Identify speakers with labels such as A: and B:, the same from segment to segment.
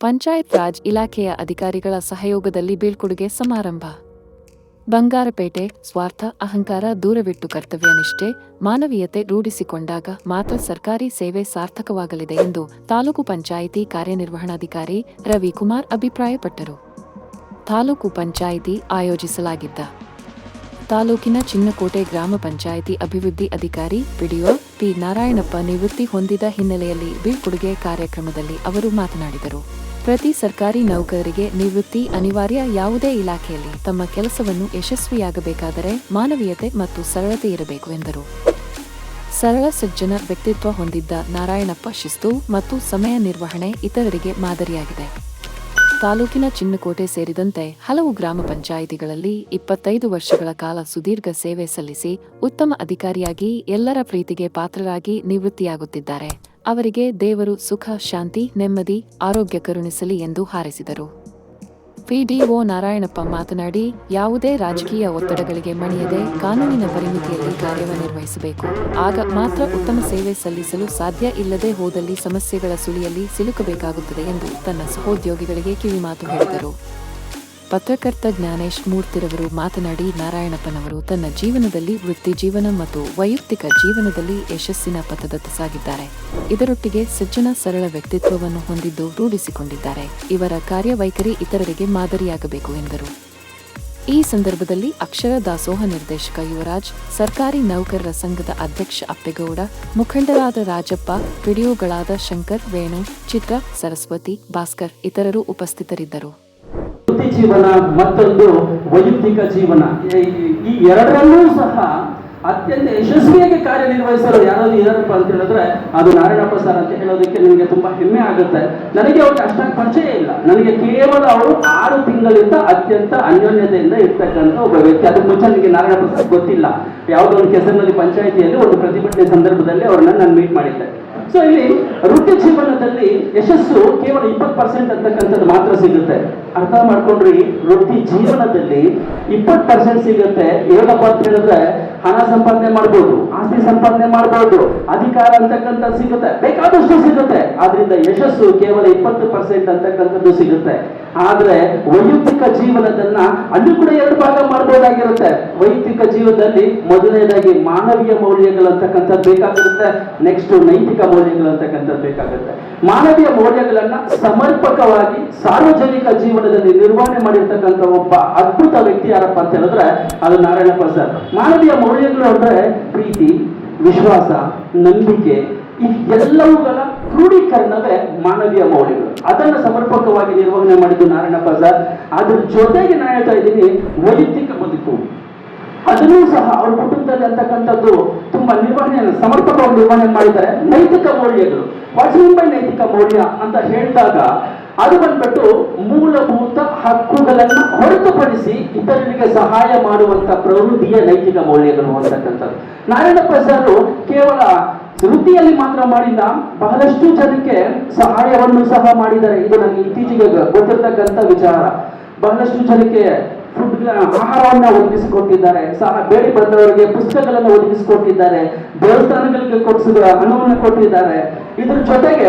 A: ಪಂಚಾಯತ್ ರಾಜ್ ಇಲಾಖೆಯ ಅಧಿಕಾರಿಗಳ ಸಹಯೋಗದಲ್ಲಿ ಬೀಳ್ಕೊಡುಗೆ ಸಮಾರಂಭ. ಬಂಗಾರಪೇಟೆ, ಸ್ವಾರ್ಥ, ಅಹಂಕಾರ, ದೂರವಿಟ್ಟು ಕರ್ತವ್ಯನಿಷ್ಠೆ, ಮಾನವೀಯತೆ ರೂಢಿಸಿಕೊಂಡಾಗ ಮಾತ್ರ ಸರ್ಕಾರಿ ಸೇವೆ ಸಾರ್ಥಕವಾಗಲಿದೆ ಎಂದು ತಾಲೂಕು ಪಂಚಾಯಿತಿ ಕಾರ್ಯನಿರ್ವಹಣಾಧಿಕಾರಿ ರವಿಕುಮಾರ್ ಅಭಿಪ್ರಾಯಪಟ್ಟರು. ತಾಲೂಕು ಪಂಚಾಯಿತಿ ಆಯೋಜಿಸಲಾಗಿದ್ದ. ತಾಲೂಕಿನ ಚಿನ್ನಕೋಟೆ ಗ್ರಾಮ ಪಂಚಾಯಿತಿ ಅಭಿವೃದ್ಧಿ ಅಧಿಕಾರಿ, ಪಿಡಿಒ ಪಿ ನಾರಾಯಣಪ್ಪ ನಿವೃತ್ತಿ ಹೊಂದಿದ ಹಿನ್ನೆಲೆಯಲ್ಲಿ ಬೀಳ್ಕೊಡುಗೆ ಕಾರ್ಯಕ್ರಮದಲ್ಲಿ ಅವರು ಮಾತನಾಡಿದರು. ಪ್ರತಿ ಸರ್ಕಾರಿ ನೌಕರರಿಗೆ ನಿವೃತ್ತಿ ಅನಿವಾರ್ಯ ಯಾವುದೇ ಇಲಾಖೆಯಲ್ಲಿ ತಮ್ಮ ಕೆಲಸವನ್ನು ಯಶಸ್ವಿಯಾಗಬೇಕಾದರೆ ಮಾನವೀಯತೆ ಮತ್ತು ಸರಳತೆ ಇರಬೇಕು ಎಂದರು. ಸರಳ ಸಜ್ಜನ ವ್ಯಕ್ತಿತ್ವ ಹೊಂದಿದ್ದ ನಾರಾಯಣಪ್ಪ ಶಿಸ್ತು ಮತ್ತು ಸಮಯ ನಿರ್ವಹಣೆ ಇತರರಿಗೆ ಮಾದರಿಯಾಗಿದೆ. ತಾಲೂಕಿನ ಚಿನ್ನಕೋಟೆ ಸೇರಿದಂತೆ ಹಲವು ಗ್ರಾಮ ಪಂಚಾಯಿತಿಗಳಲ್ಲಿ ಇಪ್ಪತ್ತೈದು ವರ್ಷಗಳ ಕಾಲ ಸುದೀರ್ಘ ಸೇವೆ ಸಲ್ಲಿಸಿ ಉತ್ತಮ ಅಧಿಕಾರಿಯಾಗಿ ಎಲ್ಲರ ಪ್ರೀತಿಗೆ ಪಾತ್ರರಾಗಿ ನಿವೃತ್ತಿಯಾಗುತ್ತಿದ್ದಾರೆ. ಅವರಿಗೆ ದೇವರು ಸುಖ, ಶಾಂತಿ, ನೆಮ್ಮದಿ, ಆರೋಗ್ಯ ಕರುಣಿಸಲಿ ಎಂದು ಹಾರೈಸಿದರು. ಪಿಡಿಒ ನಾರಾಯಣಪ್ಪ ಮಾತನಾಡಿ, ಯಾವುದೇ ರಾಜಕೀಯ ಒತ್ತಡಗಳಿಗೆ ಮಣಿಯದೆ ಕಾನೂನಿನ ಪರಿಮಿತಿಯಲ್ಲಿ ಕಾರ್ಯನಿರ್ವಹಿಸಬೇಕು. ಆಗ ಮಾತ್ರ ಉತ್ತಮ ಸೇವೆ ಸಲ್ಲಿಸಲು ಸಾಧ್ಯ ಇಲ್ಲದೆ ಹೋದಲ್ಲಿ ಸಮಸ್ಯೆಗಳ ಸುಳಿಯಲ್ಲಿ ಸಿಲುಕಬೇಕಾಗುತ್ತದೆ ಎಂದು ತನ್ನ ಸಹೋದ್ಯೋಗಿಗಳಿಗೆ ಕಿವಿಮಾತು ಹೇಳಿದರು. ಪತ್ರಕರ್ತ ಜ್ಞಾನೇಶ್ ಮೂರ್ತಿರವರು ಮಾತನಾಡಿ, ನಾರಾಯಣಪ್ಪನವರು ತನ್ನ ಜೀವನದಲ್ಲಿ ವೃತ್ತಿ ಜೀವನ ಮತ್ತು ವೈಯಕ್ತಿಕ ಜೀವನದಲ್ಲಿ ಯಶಸ್ಸಿನ ಪಥದತ್ತ ಸಾಗಿದ್ದಾರೆ. ಇದರೊಟ್ಟಿಗೆ ಸಜ್ಜನ ಸರಳ ವ್ಯಕ್ತಿತ್ವವನ್ನು ಹೊಂದಿದ್ದು ರೂಢಿಸಿಕೊಂಡಿದ್ದಾರೆ. ಇವರ ಕಾರ್ಯವೈಖರಿ ಇತರರಿಗೆ ಮಾದರಿಯಾಗಬೇಕು ಎಂದರು. ಈ ಸಂದರ್ಭದಲ್ಲಿ ಅಕ್ಷರ ದಾಸೋಹ ನಿರ್ದೇಶಕ ಯುವರಾಜ್, ಸರ್ಕಾರಿ ನೌಕರರ ಸಂಘದ ಅಧ್ಯಕ್ಷ ಅಪ್ಪೇಗೌಡ, ಮುಖಂಡರಾದ ರಾಜಪ್ಪ ವಿಡಿಯೋಗಳಾದ ಶಂಕರ್, ವೇಣು, ಚಿತ್ರ, ಸರಸ್ವತಿ, ಭಾಸ್ಕರ್ ಇತರರು ಉಪಸ್ಥಿತರಿದ್ದರು.
B: ವೃತ್ತಿ ಜೀವನ ಮತ್ತೊಂದು ವೈಯಕ್ತಿಕ ಜೀವನ. ಈ- ಎರಡರಲ್ಲೂ ಸಹ ಅತ್ಯಂತ ಯಶಸ್ವಿಯಾಗಿ ಕಾರ್ಯನಿರ್ವಹಿಸಲು ಯಾರಾದ್ರು ಇದಾರಪ್ಪ ಅಂತ ಹೇಳಿದ್ರೆ, ಅದು ನಾರಾಯಣಪ್ಪ ಸರ್ ಅಂತ ಹೇಳೋದಕ್ಕೆ ನನಗೆ ತುಂಬಾ ಹೆಮ್ಮೆ ಆಗುತ್ತೆ. ನನಗೆ ಅವ್ರಿಗೆ ಅಷ್ಟಾಗಿ ಪರಿಚಯ ಇಲ್ಲ. ನನಗೆ ಕೇವಲ ಅವರು ಆರು ತಿಂಗಳಿಂದ ಅತ್ಯಂತ ಅನ್ಯೋನ್ಯತೆಯಿಂದ ಇರ್ತಕ್ಕಂಥ ಒಬ್ಬ ವ್ಯಕ್ತಿ. ಅದಕ್ಕೆ ಮುಂಚೆ ನನಗೆ ನಾರಾಯಣಪ್ಪ ಸರ್ ಗೊತ್ತಿಲ್ಲ. ಯಾವುದೋ ಒಂದು ಕೆಸರಿನಲ್ಲಿ ಪಂಚಾಯಿತಿಯಲ್ಲಿ ಒಂದು ಪ್ರತಿಭಟನೆ ಸಂದರ್ಭದಲ್ಲಿ ಅವ್ರನ್ನ ನಾನು ಮೀಟ್ ಮಾಡಿದ್ದೆ. ಸೊ ಇಲ್ಲಿ ವೃತ್ತಿ ಜೀವನದಲ್ಲಿ ಯಶಸ್ಸು ಕೇವಲ ಇಪ್ಪತ್ತು ಪರ್ಸೆಂಟ್ ಅಂತಕ್ಕಂಥದ್ದು ಮಾತ್ರ ಸಿಗುತ್ತೆ. ಅರ್ಥ ಮಾಡ್ಕೊಂಡ್ರಿ, ವೃತ್ತಿ ಜೀವನದಲ್ಲಿ ಇಪ್ಪತ್ತು ಪರ್ಸೆಂಟ್ ಸಿಗುತ್ತೆ. ಏನಪ್ಪ ಅಂತ ಹೇಳಿದ್ರೆ ಹಣ ಸಂಪಾದನೆ ಮಾಡ್ಬೋದು, ಆಸ್ತಿ ಸಂಪಾದನೆ ಮಾಡ್ಬೋದು, ಅಧಿಕಾರ ಅಂತಕ್ಕಂಥ ಸಿಗುತ್ತೆ, ಬೇಕಾದಷ್ಟು ಸಿಗುತ್ತೆ. ಆದ್ರಿಂದ ಯಶಸ್ಸು ಕೇವಲ ಇಪ್ಪತ್ತು ಪರ್ಸೆಂಟ್ ಅಂತಕ್ಕಂಥದ್ದು ಸಿಗುತ್ತೆ. ಆದ್ರೆ ವೈಯಕ್ತಿಕ ಜೀವನದನ್ನ ಅಲ್ಲಿ ಕೂಡ ಎರಡು ಭಾಗ ಮಾಡ್ಬೋದಾಗಿರುತ್ತೆ. ವೈಯಕ್ತಿಕ ಜೀವನದಲ್ಲಿ ಮೊದಲನೇದಾಗಿ ಮಾನವೀಯ ಮೌಲ್ಯಗಳಂತಕ್ಕಂಥದ್ದು ಬೇಕಾಗಿರುತ್ತೆ. ನೆಕ್ಸ್ಟ್ ನೈತಿಕ ಮೌಲ್ಯಗಳಂತಕ್ಕಂಥದ್ದು ಬೇಕಾಗುತ್ತೆ. ಮಾನವೀಯ ಮೌಲ್ಯಗಳನ್ನ ಸಮರ್ಪಕವಾಗಿ ಸಾರ್ವಜನಿಕ ಜೀವನದಲ್ಲಿ ನಿರ್ವಹಣೆ ಮಾಡಿರ್ತಕ್ಕಂಥ ಒಬ್ಬ ಅದ್ಭುತ ವ್ಯಕ್ತಿ ಯಾರಪ್ಪ ಅಂತ ಹೇಳಿದ್ರೆ ಅದು ನಾರಾಯಣಪ್ಪ ಸರ್ ಮಾನವೀಯ ಮೌಲ್ಯಗಳು ಅಂದ್ರೆ ಪ್ರೀತಿ, ವಿಶ್ವಾಸ, ನಂಬಿಕೆ ಈ ಎಲ್ಲವುಗಳ ಕ್ರೂಢೀಕರಣವೇ ಮಾನವೀಯ ಮೌಲ್ಯಗಳು. ಅದನ್ನ ಸಮರ್ಪಕವಾಗಿ ನಿರ್ವಹಣೆ ಮಾಡಿದ್ದು ನಾರಾಯಣಪ್ಪ ಸರ್ ಅದ್ರ ಜೊತೆಗೆ ನಾನು ಹೇಳ್ತಾ ಇದ್ದೀನಿ ವೈಯಕ್ತಿಕ ಬದುಕು. ಅದನ್ನೂ ಸಹ ಅವ್ರ ಕುಟುಂಬದಲ್ಲಿ ಅಂತಕ್ಕಂಥದ್ದು ತುಂಬಾ ನಿರ್ವಹಣೆಯನ್ನು ಸಮರ್ಪಕವಾಗಿ ನಿರ್ವಹಣೆ ಮಾಡಿದ್ದಾರೆ ನೈತಿಕ ಮೌಲ್ಯಗಳು. ವಾಟ್ಸ್ ನೈತಿಕ ಮೌಲ್ಯ ಅಂತ ಹೇಳಿದಾಗ ಅದು ಬಂದ್ಬಿಟ್ಟು ಮೂಲಭೂತ ಹಕ್ಕುಗಳನ್ನು ಹೊರತುಪಡಿಸಿ ಇತರರಿಗೆ ಸಹಾಯ ಮಾಡುವಂತ ಪ್ರವೃತ್ತಿಯ ನೈತಿಕ ಮೌಲ್ಯಗಳು ಅಂತಕ್ಕಂಥದ್ದು ನಾರಾಯಣ ಸರ್ ಕೇವಲ ವೃತ್ತಿಯಲ್ಲಿ ಮಾತ್ರ ಮಾಡಿಲ್ಲ, ಬಹಳಷ್ಟು ಜನಕ್ಕೆ ಸಹಾಯವನ್ನು ಸಹ ಮಾಡಿದ್ದಾರೆ. ಇದು ನನಗೆ ಇತ್ತೀಚೆಗೆ ಗೊತ್ತಿರತಕ್ಕಂಥ ವಿಚಾರ. ಬಹಳಷ್ಟು ಜನಕ್ಕೆ ಆಹಾರವನ್ನ ಒದಗಿಸಿಕೊಟ್ಟಿದ್ದಾರೆ. ಸಹ ಬೇಡಿ ಬಂದವರಿಗೆ ಪುಸ್ತಕಗಳನ್ನು ಒದಗಿಸಿಕೊಟ್ಟಿದ್ದಾರೆ. ದೇವಸ್ಥಾನಗಳಿಗೆ ಕೊಡಿಸಿದ ಹಣವನ್ನು ಕೊಟ್ಟಿದ್ದಾರೆ. ಇದ್ರ ಜೊತೆಗೆ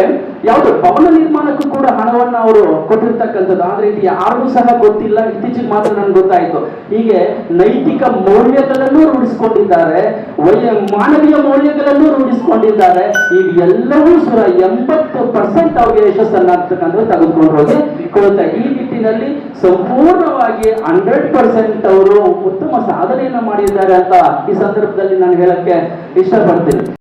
B: ಯಾವುದು ಭವನ ನಿರ್ಮಾಣಕ್ಕೂ ಕೂಡ ಹಣವನ್ನ ಅವರು ಕೊಟ್ಟಿರ್ತಕ್ಕಂಥದ್ದು. ಆದ್ರೆ ಇದು ಯಾರಿಗೂ ಸಹ ಗೊತ್ತಿಲ್ಲ. ಇತ್ತೀಚೆಗೆ ಮಾತ್ರ ನನ್ಗೆ ಗೊತ್ತಾಯ್ತು. ಹೀಗೆ ನೈತಿಕ ಮೌಲ್ಯಗಳನ್ನು ರೂಢಿಸಿಕೊಂಡಿದ್ದಾರೆ. ಮಾನವೀಯ ಮೌಲ್ಯಗಳನ್ನು ರೂಢಿಸಿಕೊಂಡಿದ್ದಾರೆ. ಇವೆಲ್ಲವೂ ಸುರ ಎಂಬತ್ತು ಪರ್ಸೆಂಟ್ ಅವ್ರಿಗೆ ಯಶಸ್ಸನ್ನಾಗ್ತಕ್ಕಂಥ ತೆಗೆದುಕೊಂಡು ಹೋಗಿ ಕೊಡುತ್ತೆ ಈ ನಿಟ್ಟಿನಲ್ಲಿ ಸಂಪೂರ್ಣವಾಗಿ ಹಂಡ್ರೆಡ್ ಪರ್ಸೆಂಟ್ ಅವರು ಉತ್ತಮ ಸಾಧನೆಯನ್ನು ಮಾಡಿದ್ದಾರೆ ಅಂತ ಈ ಸಂದರ್ಭದಲ್ಲಿ ನಾನು ಹೇಳಕ್ಕೆ ಇಷ್ಟಪಡ್ತೀನಿ.